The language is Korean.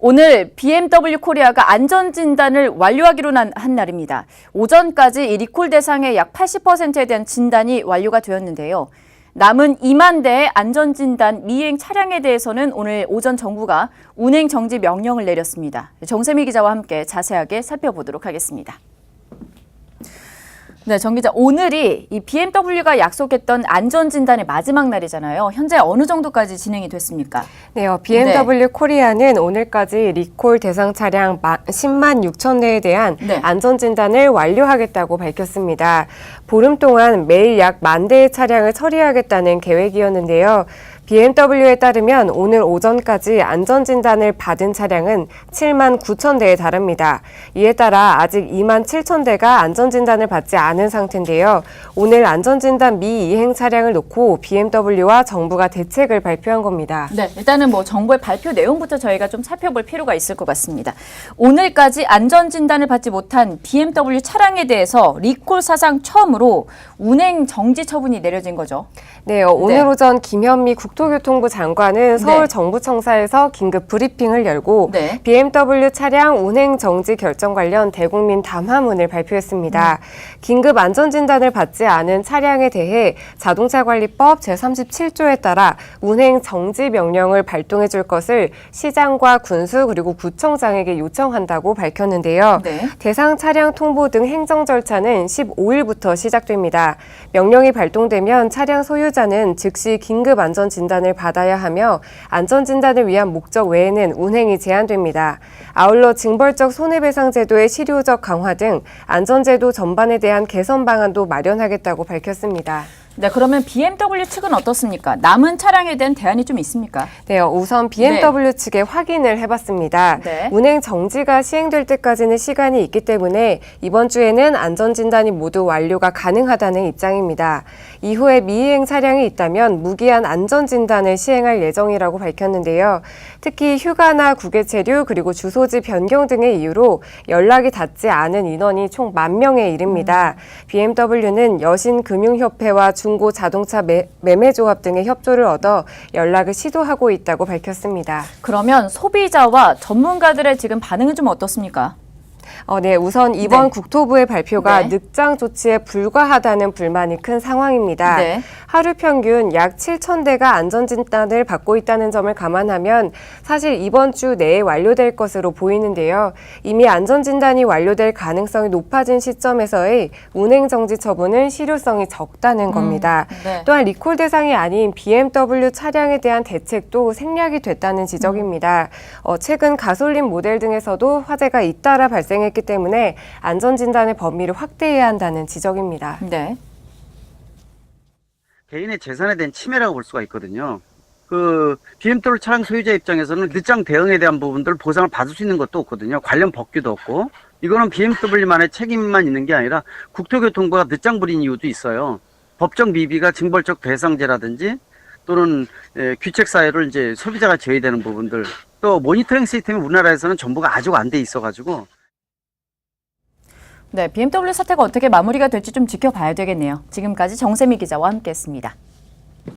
오늘 BMW 코리아가 안전진단을 완료하기로 난, 한 날입니다. 오전까지 이 리콜 대상의 약 80%에 대한 진단이 완료가 되었는데요. 남은 2만 대의 안전진단 미행 차량에 대해서는 오늘 오전 정부가 운행 정지 명령을 내렸습니다. 정세미 기자와 함께 자세하게 살펴보도록 하겠습니다. 네, 정 기자, 오늘이 이 BMW가 약속했던 안전 진단의 마지막 날이잖아요. 현재 어느 정도까지 진행이 됐습니까? 네, 어, BMW 코리아는 오늘까지 리콜 대상 차량 10만 6천 대에 대한 네. 안전 진단을 완료하겠다고 밝혔습니다. 보름 동안 매일 약 만 대의 차량을 처리하겠다는 계획이었는데요. BMW에 따르면 오늘 오전까지 안전진단을 받은 차량은 7만 9천 대에 달합니다. 이에 따라 아직 2만 7천 대가 안전진단을 받지 않은 상태인데요. 오늘 안전진단 미이행 차량을 놓고 BMW와 정부가 대책을 발표한 겁니다. 네, 일단은 뭐 정부의 발표 내용부터 저희가 좀 살펴볼 필요가 있을 것 같습니다. 오늘까지 안전 진단을 받지 못한 BMW 차량에 대해서 리콜 사상 처음으로 운행 정지 처분이 내려진 거죠. 네, 어, 오늘 네. 오전 김현미 국 토교통부 장관은 서울 정부청사에서 긴급 브리핑을 열고 네. BMW 차량 운행 정지 결정 관련 대국민 담화문을 발표했습니다. 음. 긴급 안전 진단을 받지 않은 차량에 대해 자동차 관리법 제37조에 따라 운행 정지 명령을 발동해 줄 것을 시장과 군수 그리고 구청장에게 요청한다고 밝혔는데요. 네. 대상 차량 통보 등 행정 절차는 15일부터 시작됩니다. 명령이 발동되면 차량 소유자는 즉시 긴급 안전 진단 을 받아야 하며 안전 진단을 위한 목적 외에는 운행이 제한됩니다. 아울러 징벌적 손해배상 제도의 실효적 강화 등 안전 제도 전반에 대한 개선 방안도 마련하겠다고 밝혔습니다. 네, 그러면 BMW 측은 어떻습니까? 남은 차량에 대한 대안이 좀 있습니까? 네, 우선 BMW 측에 확인을 해봤습니다. 네. 운행 정지가 시행될 때까지는 시간이 있기 때문에 이번 주에는 안전진단이 모두 완료가 가능하다는 입장입니다. 이후에 미이행 차량이 있다면 무기한 안전진단을 시행할 예정이라고 밝혔는데요. 특히 휴가나 국외 체류 그리고 주소지 변경 등의 이유로 연락이 닿지 않은 인원이 총 만 명에 이릅니다. BMW는 여신금융협회와 중고 자동차 매, 매매 조합 등의 협조를 얻어 연락을 시도하고 있다고 밝혔습니다. 그러면 소비자와 전문가들의 지금 반응은 좀 어떻습니까? 어, 네, 우선 이번 네. 국토부의 발표가 네. 늑장 조치에 불과하다는 불만이 큰 상황입니다. 네. 하루 평균 약 7천 대가 안전진단을 받고 있다는 점을 감안하면 사실 이번 주 내에 완료될 것으로 보이는데요. 이미 안전진단이 완료될 가능성이 높아진 시점에서의 운행정지 처분은 실효성이 적다는 겁니다. 네. 또한 리콜 대상이 아닌 BMW 차량에 대한 대책도 생략이 됐다는 지적입니다. 어, 최근 가솔린 모델 등에서도 화재가 잇따라 발생 했기 때문에 안전진단의 범위를 확대해야 한다는 지적입니다. 네. 개인의 재산에 대한 침해라고 볼 수가 있거든요. 그 BMW 차량 소유자 입장에서는 늦장 대응에 대한 부분들 보상을 받을 수 있는 것도 없거든요. 관련 법규도 없고 이거는 BMW만의 책임만 있는 게 아니라 국토교통부가 늦장 부린 이유도 있어요. 법적 미비가 징벌적 배상제라든지 또는 에, 규책 사유를 이제 소비자가 제외되는 부분들 또 모니터링 시스템이 우리나라에서는 정보가 아직 안 돼 있어가지고 네, BMW 사태가 어떻게 마무리가 될지 좀 지켜봐야 되겠네요. 지금까지 정세미 기자와 함께했습니다.